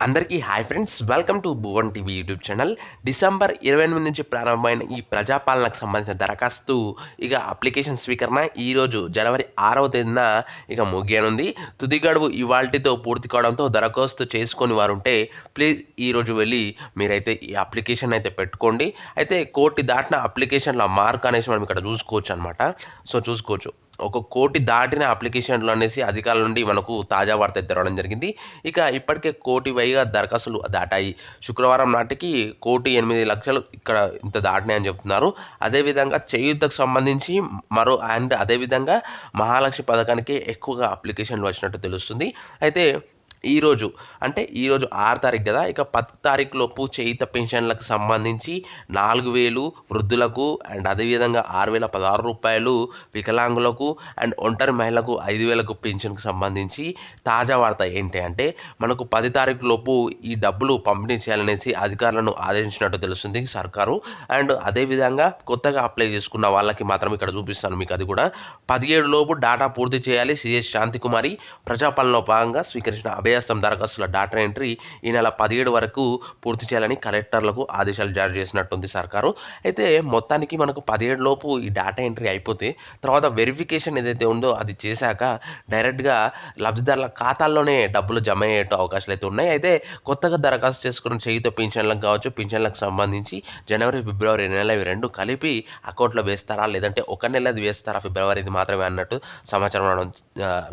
అందరికీ hi friends welcome to Bhuvan TV YouTube channel. December ఇరవై ఎనిమిది నుంచి ప్రారంభమైన ఈ ప్రజాపాలనకు సంబంధించిన దరఖాస్తు ఇక అప్లికేషన్ స్వీకరణ ఈరోజు జనవరి ఆరవ తేదీన ఇక ముగియనుంది. తుది గడువు ఇవాల్టితో పూర్తి కావడంతో దరఖాస్తు చేసుకొని వారు ఉంటే ప్లీజ్ ఈరోజు వెళ్ళి మీరైతే ఈ అప్లికేషన్ అయితే పెట్టుకోండి. అయితే కోటి దాటిన అప్లికేషన్ల మార్క్ అనేసి మనం ఇక్కడ చూసుకోవచ్చు అనమాట సో చూసుకోవచ్చు. ఒక కోటి దాటిన అప్లికేషన్లు అనేసి అధికారుల నుండి మనకు తాజా వార్త తెరవడం జరిగింది. ఇక ఇప్పటికే కోటి పైగా దరఖాస్తులు దాటాయి. శుక్రవారం నాటికి కోటి ఎనిమిది లక్షలు ఇక్కడ ఇంత దాటినాయని చెప్తున్నారు. అదేవిధంగా చేయూతకు సంబంధించి మరో అండ్ అదేవిధంగా మహాలక్ష్మి పథకానికి ఎక్కువగా అప్లికేషన్లు వచ్చినట్టు తెలుస్తుంది. అయితే ఈరోజు. అంటే ఈరోజు ఆరు తారీఖు కదా ఇక పది తారీఖు లోపు చేయిత పెన్షన్లకు సంబంధించి నాలుగు వేలు వృద్ధులకు అండ్ అదేవిధంగా ఆరు వేల పదహారు రూపాయలు వికలాంగులకు అండ్ ఒంటరి మహిళలకు ఐదు వేలకు పెన్షన్కు సంబంధించి తాజా వార్త ఏంటి అంటే మనకు పది తారీఖు లోపు ఈ డబ్బులు పంపిణీ చేయాలనేసి అధికారులను ఆదేశించినట్టు తెలుస్తుంది సర్కారు. అండ్ అదేవిధంగా కొత్తగా అప్లై చేసుకున్న వాళ్ళకి మాత్రం ఇక్కడ చూపిస్తాను మీకు అది కూడా. పదిహేడు లోపు డాటా పూర్తి చేయాలి. సిఎస్ శాంతికుమారి ప్రజాపాలనలో భాగంగా స్వీకరించిన అభయస్థం దరఖాస్తుల డాటా ఎంట్రీ ఈ నెల పదిహేడు వరకు పూర్తి చేయాలని కలెక్టర్లకు ఆదేశాలు జారీ చేసినట్టుంది సర్కారు. అయితే మొత్తానికి మనకు పదిహేడు లోపు ఈ డాటా ఎంట్రీ అయిపోతే తర్వాత వెరిఫికేషన్ ఏదైతే ఉందో అది చేశాక డైరెక్ట్గా లబ్ధిదారుల ఖాతాల్లోనే డబ్బులు జమ అయ్యే అవకాశాలు అయితే ఉన్నాయి. అయితే కొత్తగా దరఖాస్తు చేసుకున్న చేయితో పింఛన్లకు కావచ్చు పింఛన్లకు సంబంధించి జనవరి ఫిబ్రవరి నెల ఇవి రెండు కలిపి అకౌంట్లో వేస్తారా లేదంటే ఒక నెలది వేస్తారా ఫిబ్రవరిది మాత్రమే అన్నట్టు సమాచారం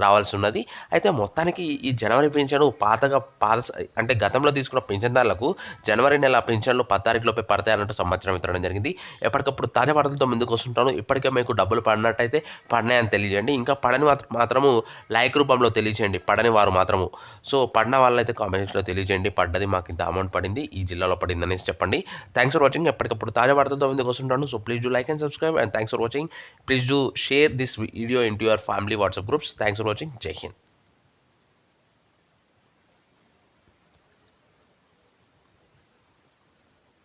రావాల్సి ఉన్నది. అయితే మొత్తానికి ఈ జనవరి పెన్షన్ పింఛను పాతగా పాత అంటే గతంలో తీసుకున్న పింఛన్దారులకు జనవరి నెల పింఛన్లు పది తారీఖులోపే పడతాయి అన్నట్టు సమాచారం ఇవ్వడం జరిగింది. ఎప్పటికప్పుడు తాజా వార్తలతో ముందుకు వస్తుంటాను. ఇప్పటికే మీకు డబ్బులు పడినట్టయితే పడినాయని తెలియజేయండి. ఇంకా పడని మాత్రము లైక్ రూపంలో తెలియజేయండి. పడని వారు మాత్రము. సో పడిన వాళ్ళైతే కామెంట్స్లో తెలియజేయండి. పడ్డది మాకు ఇంత అమౌంట్ పడింది. ఈ జిల్లాలో పడింది అనేసి చెప్పండి. Thanks for watching. ఎప్పటికప్పుడు తాజా వార్తలతో ముందుకు వస్తుంటాను. So please do like and subscribe and thanks for watching please do share this video in to your family WhatsApp groups thanks for watching Jai Hind